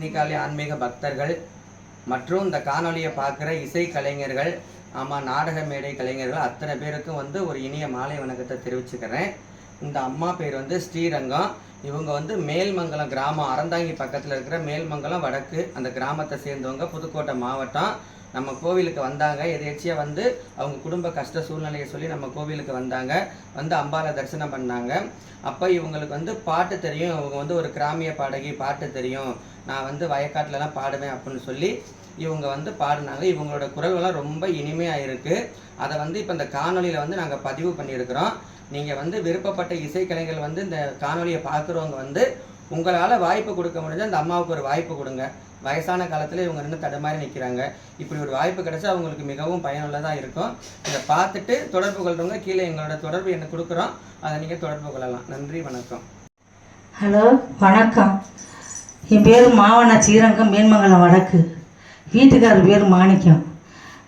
இன்னைக்காலே ஆன்மீக பக்தர்கள் மற்றும் இந்த காணொளியை பார்க்குற இசை கலைஞர்கள் ஆமாம் நாடக மேடை கலைஞர்கள் அத்தனை பேருக்கும் வந்து ஒரு இனிய மாலை வணக்கத்தை தெரிவிச்சுக்கிறேன். இந்த அம்மா பேர் வந்து ஸ்ரீரங்கம். இவங்க வந்து மேல்மங்கலம் கிராமம் அறந்தாங்கி பக்கத்தில் இருக்கிற மேல்மங்கலம் வடக்கு. அந்த கிராமத்தை சேர்ந்தவங்க புதுக்கோட்டை மாவட்டம். நம்ம கோவிலுக்கு வந்தாங்க. எதேச்சியாக வந்து அவங்க குடும்ப கஷ்ட சூழ்நிலையை சொல்லி நம்ம கோவிலுக்கு வந்தாங்க. வந்து அம்பாவை தரிசனம் பண்ணாங்க. அப்போ இவங்களுக்கு வந்து பாட்டு தெரியும். இவங்க வந்து ஒரு கிராமிய பாடகி பாட்டு தெரியும். நான் வந்து வயக்காட்டிலலாம் பாடுவேன் அப்படின்னு சொல்லி இவங்க வந்து பாடினாங்க. இவங்களோட குரல்கள்லாம் ரொம்ப இனிமையாக இருக்குது அதை வந்து இப்போ இந்த காணொலியில் வந்து நாங்கள் பதிவு பண்ணியிருக்கிறோம். நீங்கள் வந்து விருப்பப்பட்ட இசைக்கலைகள் வந்து இந்த காணொலியை பார்க்குறவங்க வந்து உங்களால் வாய்ப்பு கொடுக்க முடிஞ்சால் அந்த அம்மாவுக்கு ஒரு வாய்ப்பு கொடுங்க. வயசான காலத்தில் இவங்க நின்று தடுமாறி நிற்கிறாங்க இப்படி ஒரு வாய்ப்பு கிடைச்சா அவங்களுக்கு மிகவும் பயனுள்ளதாக இருக்கும். இதை பார்த்துட்டு தொடர்பு கொள்றவங்க கீழே எங்களோட தொடர்பு என்ன கொடுக்குறோம். அதை நீங்கள் தொடர்பு கொள்ளலாம். நன்றி வணக்கம். ஹலோ வணக்கம். என் பேர் மாவன ஸ்ரீரங்கம் மேன்மங்கலம் வடக்கு. வீட்டுக்காரர் பேர் மாணிக்கம்.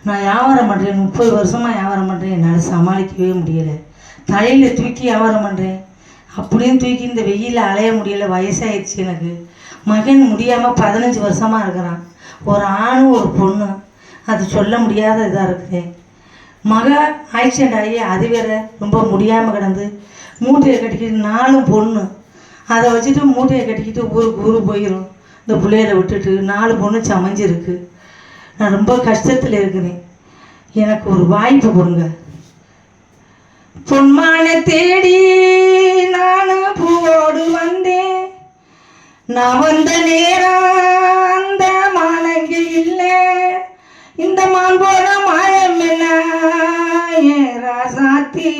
நான் வியாபாரம் பண்ணுறேன் முப்பது வருஷமாக வியாபாரம் பண்ணுறேன் என்னால் சமாளிக்கவே முடியலை. தலையில் தூக்கி வியாபாரம் பண்ணுறேன் அப்படியும் தூக்கி இந்த வெயிலில் அலைய முடியல வயசாயிடுச்சு எனக்கு. மகன் முடியாமல் பதினஞ்சு வருஷமாக இருக்கிறான். ஒரு ஆணும் ஒரு பொண்ணு அது சொல்ல முடியாத இதாக இருக்குது மக ஆக்சிடென்ட் ஆகி அது வேற ரொம்ப முடியாமல் கிடந்து மூட்டையை கட்டிக்கிட்டு நாலும் பொண்ணு. அதை வச்சுட்டு மூட்டையை கட்டிக்கிட்டு ஊருக்கு ஊர் போயிடும் இந்த பிள்ளைகளை விட்டுட்டு நாலு பொண்ணு சமைஞ்சிருக்கு. நான் ரொம்ப கஷ்டத்தில் இருக்கிறேன். எனக்கு ஒரு வாய்ப்பு கொடுங்க. பொன்மான தேடி நானும் பூவோடு வந்தேன். நான் வந்த நேரம் அந்த மானங்க இல்லை. இந்த மான் போன மாயம் ராசாத்தி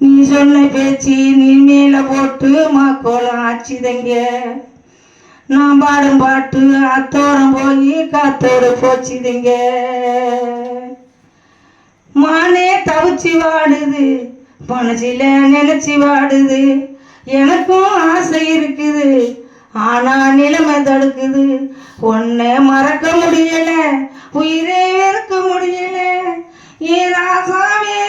நீ சொன்ன பேச்சு நீ மேல போட்டு மக்களும் ஆச்சுதங்க நான் பாடும் பாட்டு அத்தோரம் போய் காத்தோடு போச்சுதுங்க மூச்சு வாடுது. பணச்சில நினைச்சு வாடுது. எனக்கும் ஆசை இருக்குது. ஆனா நிலைமை தடுக்குது. ஒன்ன மறக்க முடியல. உயிரை வெறுக்க முடியல. ஏ ராசாவே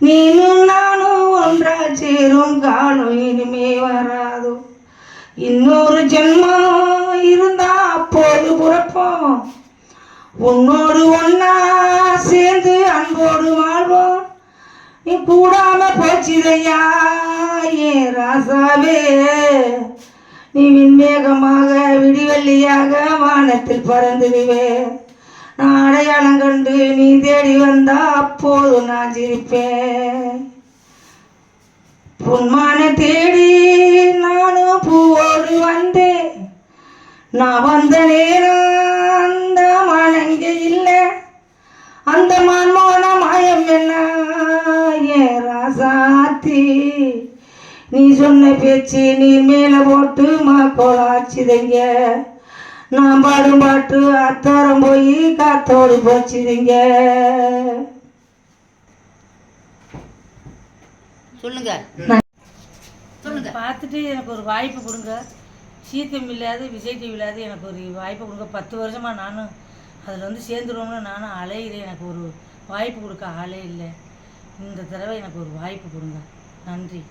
நீனும் நானும் ஒன்றா சேரும். காலம் இனிமே வராதோ. இன்னொரு ஜென்மம் இருந்தா அப்போது புறப்போம். உன்னோடு ஒன்னா சேர்ந்து அன்போடு வாழ்வோம். நீ கூடாம போச்சுதையா ஏ ராசாவே. நீ விண்மேகமாக விடிவெள்ளியாக வானத்தில் பறந்துடுவே நான் அடையாளம் கண்டு நீ தேடி வந்தா அப்போது நான் சிரிப்பேன் பொன்மான தேடி நானும் பூவோடு வந்தேன். நான் வந்த நேரம் நீ சொன்ன பேச்சு நீர் மேல போட்டு மாக்கோளாச்சுதைங்க நான் பாடும் பாட்டு அத்தோரம் போய் காத்தோடு போச்சுதுங்க. சொல்லுங்க. சொல்லுங்க. பார்த்துட்டு எனக்கு ஒரு வாய்ப்பு கொடுங்க. சீத்தம் இல்லாத விஜய் டிவி இல்லாத எனக்கு ஒரு வாய்ப்பு கொடுங்க. பத்து வருஷமாக நானும் அதில் வந்து சேர்ந்துருவோம்னு நானும் அலையிறேன். எனக்கு ஒரு வாய்ப்பு கொடுக்க ஆளே இல்லை. இந்த தடவை எனக்கு ஒரு வாய்ப்பு கொடுங்க. நன்றி.